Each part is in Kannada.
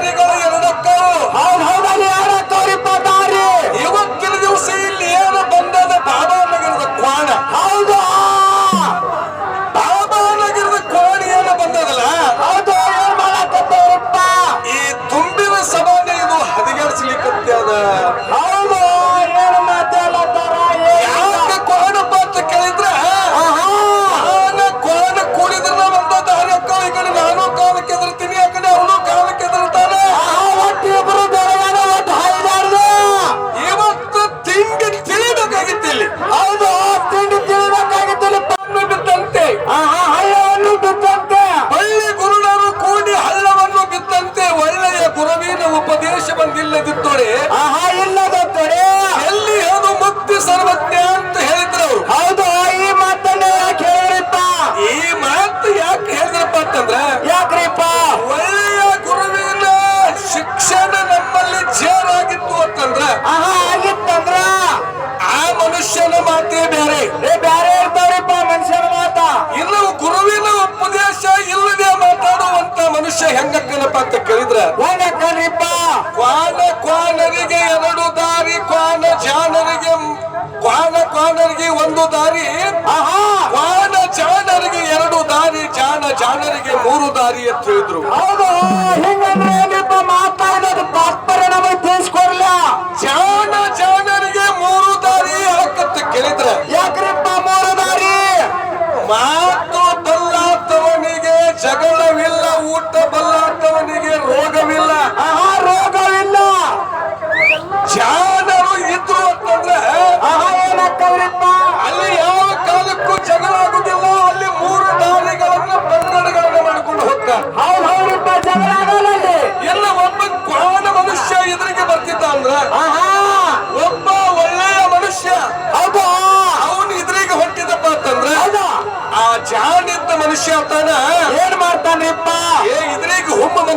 Ready, go! ತೊಡೆ. ಆಹಾ ಇಲ್ಲದ ತೊಡೆ. ಎಲ್ಲಿ ಅದು ಮುಕ್ತಿ ಸರ್ವಜ್ಞ ಅಂತ ಹೇಳಿದ್ರು. ಹೌದು ಈ ಮಾತನ್ನ ಯಾಕೆ ಹೇಳಿರಪ್ಪ ಈ ಮಾತು ಯಾಕೆ ಹೇಳಿದ್ರಪ್ಪ ಅಂತಂದ್ರ ಯಾಕ್ರಿಪ್ಪ? ಒಳ್ಳೆಯ ಗುರುವಿನ ಶಿಕ್ಷಣ ನಮ್ಮಲ್ಲಿ ಜೇರಾಗಿತ್ತು ಅಂತಂದ್ರ ಆಹಾ ಆಗಿತ್ತಂದ್ರ? ಆ ಮನುಷ್ಯನ ಮಾತೇ ಬೇರೆ. ಏ ಬ್ಯಾರೆ ಇರ್ತಾವ್ರಿಪ್ಪ ಮನುಷ್ಯನ ಮಾತ. ಇನ್ನು ಗುರುವಿನ ಉಪದೇಶ ಇಲ್ಲದೆ ಮಾತಾಡುವಂತ ಮನುಷ್ಯ ಹೆಂಗಕ್ಕನಪ್ಪ ಅಂತ ಕೇಳಿದ್ರೆ ಹೆಂಗಕ್ಕನ್ರಿಪ್ಪ? ವಾದ ಎರಡು ದಾರಿ ಕ್ವಾನ ಜಾನರಿಗೆ ಕ್ವಾನ ಕ್ವಾನರಿಗೆ ಒಂದು ದಾರಿ. ಕ್ವಾನ ಜಾನರಿಗೆ ಎರಡು ದಾರಿ ಜಾನ ಜಾನರಿಗೆ ಮೂರು ದಾರಿ ಅಂತ ಹೇಳಿದ್ರು. ಮಾತಾಡೋದು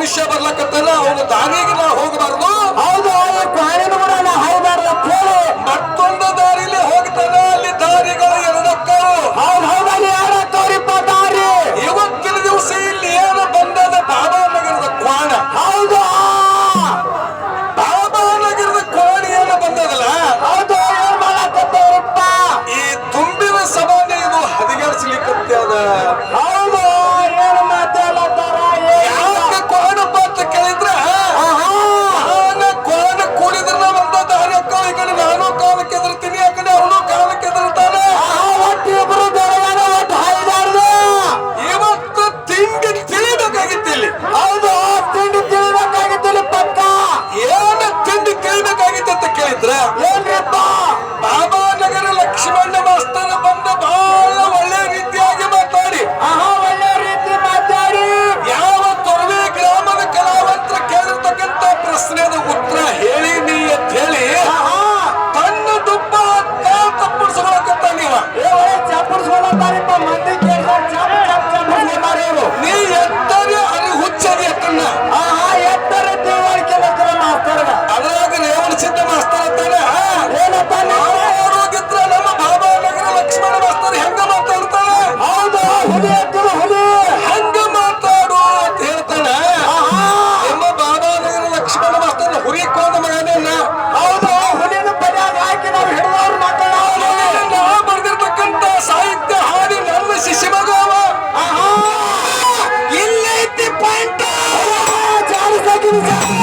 ಮನುಷ್ಯ ಬರ್ಲಕತ್ತಲ್ಲ ಅವನು ದಾರಿಗೆ ನಾ ಹೋಗಬಾರ್ದು. ಹೌದು. Thank you.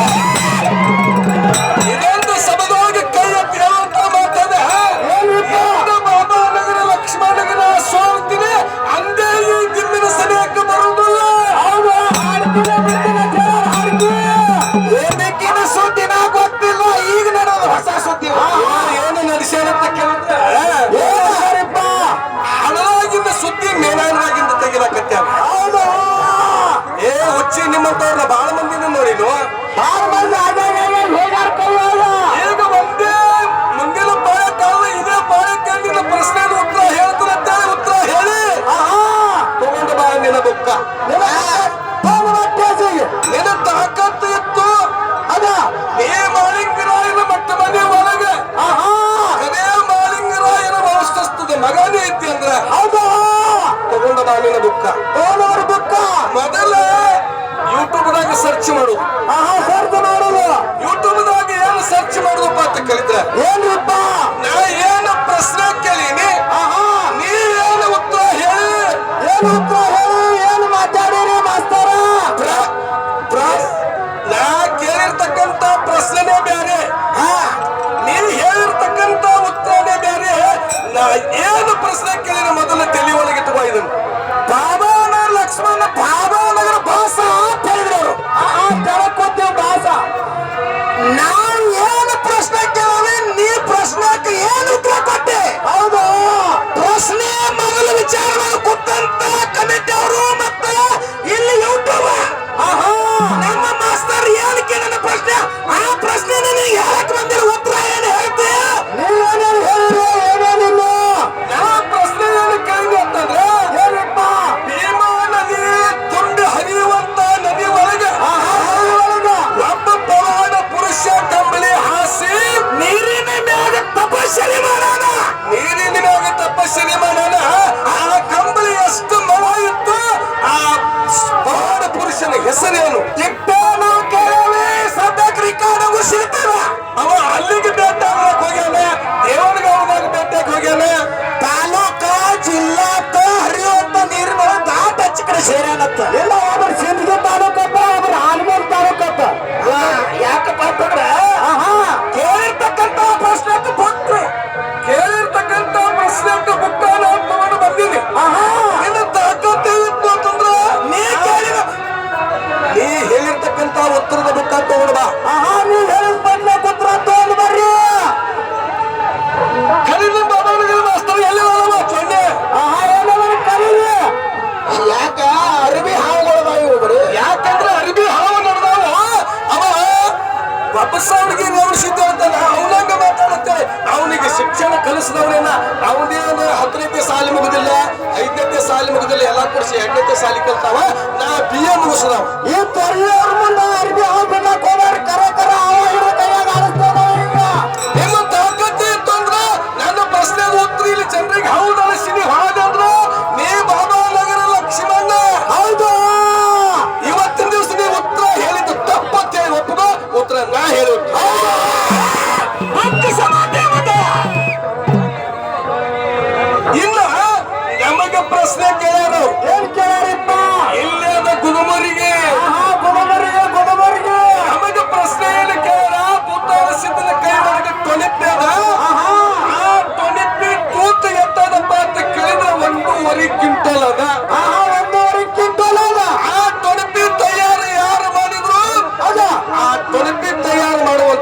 నా బియ్యం ముసురావు ఈ తొరిలో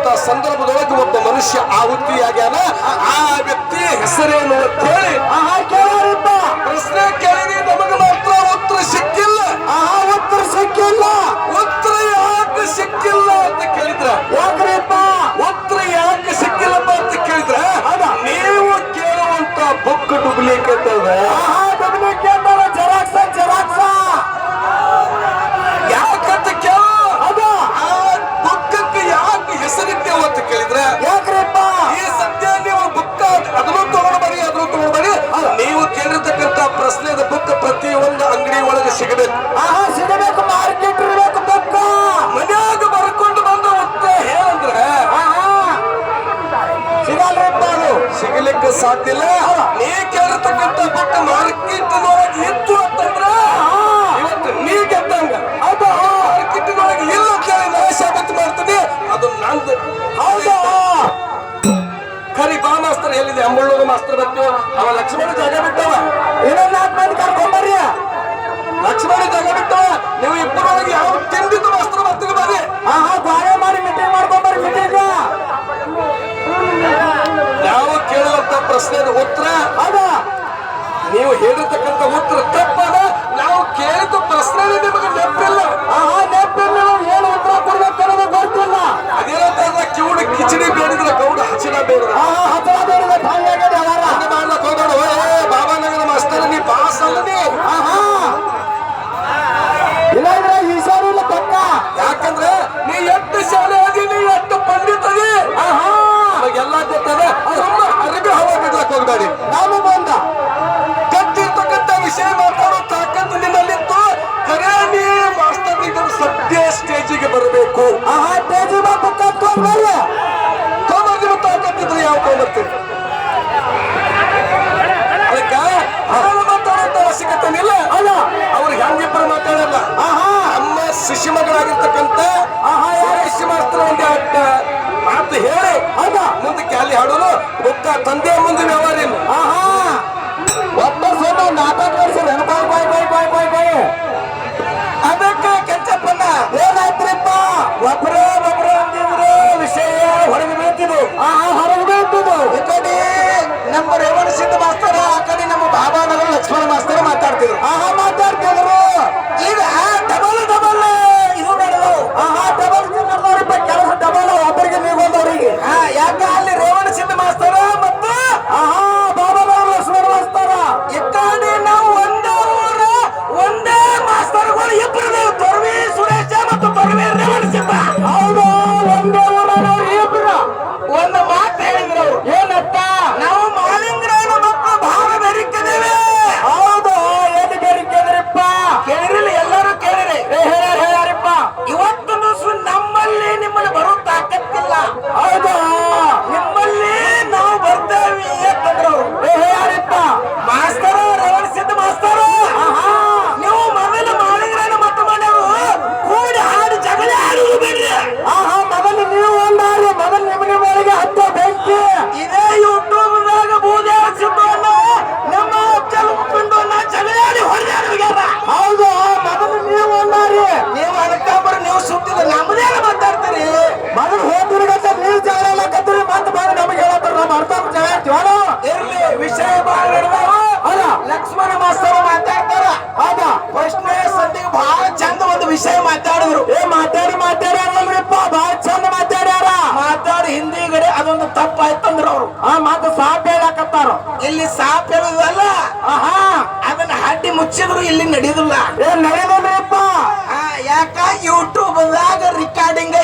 ಇರುವಂತಹ ಸಂದರ್ಭದೊಳಗೆ ಒಬ್ಬ ಮನುಷ್ಯ ಆಹುತಿಯಾಗ್ಯಾನ ಆ ವ್ಯಕ್ತಿ ಹೆಸರೇನು ಅಂತ ಹೇಳಿ ಪ್ರಶ್ನೆ ಕೇಳಿದ್ರೆ ನಮಗೆ ಮಾತ್ರ ಉತ್ತರ ಸಿಕ್ಕಿಲ್ಲ. ಆ ಉತ್ತರ ಸಿಕ್ಕಿಲ್ಲ. ಉತ್ತರ ಯಾಕೆ ಸಿಕ್ಕಿಲ್ಲ ಅಂತ ಕೇಳಿದ್ರ? ಯಾಕ್ರಿಪ್ಪ? ಉತ್ತರ ಯಾಕೆ ಸಿಕ್ಕಿಲ್ಲಪ್ಪ ಅಂತ ಕೇಳಿದ್ರ? ನೀವು ಕೇಳುವಂತ ಬುಕ್ ಡುಬ್ಲಿಕೇಟ್ ಅದ. ಸಾಧ್ಯ ಇಲ್ಲ. ನೀ ಬಟ್ಟ ಮಾರ್ಕೆಟ್ನೊಳಗೆ ಇತ್ತು ಅಂತಂದ್ರೆ ಇವತ್ತು ನೀ ಗೆದ್ದಂಗ ಅದು ಮಾರ್ಕೆಟ್ನೊಳಗೆ ಇಲ್ಲ ಅಂತೇಳಿ ನಾ ಶಾಬತ್ ಮಾಡ್ತೀನಿ ಅದು ನಂದು ಹೌದಾ ಖರಿ ಬಾ ಮಾಸ್ತರ್ ಹೇಳಿದೆ ಅಂಬಳ್ಳೂರು ಮಾಸ್ತರ್ ಬಂತು. ಅವ ಲಕ್ಷ್ಮಣ ಜಾಗ ಬಿಟ್ಟವ. ಏನೋ ನಾಲ್ಕು ಲಕ್ಷ್ಮಣ ಜಾಗ ಪ್ರಶ್ನೆಗೆ ಉತ್ತರ ಅದ. ನೀವು ಹೇಳಿರ್ತಕ್ಕಂಥ ಉತ್ತರ ತಪ್ಪದ. ನಾವು ಕೇಳಿದ ಪ್ರಶ್ನೆ ನಿಮಗೆ ನೆಪ್ಪಿಲ್ಲ. ಆಹಾ ನೆಪ್ಪಿಲ್ಲ ಏನು ಉತ್ತರ ಕೊಡ್ಬೇಕು ಗೊತ್ತಿಲ್ಲ. ಅದೇನಂತ ಕಿವುಡು ಕಿಚಡಿ ಬೇಡಿದ್ರೆ ಗೌಡ ಹಚ್ಚಿನ ಬೇಡ ಆಹಾ ಹಚ್ಚಡ ಬೇಡಿದ್ರೆ ಬುಕ್ಕ ತಂದೆ ಮುಂದೆ ವ್ಯವಹಾರ ಏನು ಆಹಾ! ಒಬ್ಬ ಸೋಮ ನಾಟಕ ನಡೆಸಿದ ಬಾಯ್ ಬಾಯ್ ಬಾಯ್ ಬಾಯ್ ಬಾಯ್ ಬಾಯ್. ಅದಕ್ಕೆ ಕೆಂಚಪ್ಪಣ್ಣ ಏನಾಯ್ತ್ರಿಪ್ಪ ಒಬ್ರೇ ಒಬ್ರು ಅಂದಿದ್ರು ವಿಷಯ ಹೊರಗೆ ಬೀಳ್ತಿದ್ರು ಆಹಾ ಹೊರಗೆ ಬೀಳ್ತಿದ್ರು ಈ ಕಡೆ ನಮ್ಮ ರೇವಣ ಸಿದ್ಧ ಮಾಸ್ತರ ಆ ಕಡೆ ನಮ್ಮ ಬಾಬಾನಗರ ಲಕ್ಷ್ಮಣ ಮಾಸ್ತರ ಮಾತಾಡ್ತಿದ್ರು. ಆಹಾ ಮಾತಾಡ್ತಿದ್ರು. ಈಗ ಡಬಲ್ ಡಬಲ್ ಇದು ನಡೆದವು. ಆಹಾ ಡಬಲ್ ನಡೆದವ್ರಿಪ್ಪ ಕೆಲಸ ಡಬಲ್ ಒಬ್ಬರಿಗೆ ನೀವು ಬಂದವರಿಗೆ ಹಾ ಯಾಕ? ಆಯ್ತಂದ್ರ ಅವ್ರು. ಆ ಮಾತು ಸಾಪ್ ಹೇಳಾಕತ್ತಾರ. ಇಲ್ಲಿ ಸಾಪ್ ಹೇಳುದಲ್ಲ? ಆಹಾ. ಅದನ್ನ ಹಡ್ಡಿ ಮುಚ್ಚಿದ್ರು ಇಲ್ಲಿ ನಡೆಯುದಿಲ್ಲ. ಏ ಆ ಯಾಕ ಯೂಟ್ಯೂಬ್ದಾಗ ರೆಕಾರ್ಡಿಂಗ್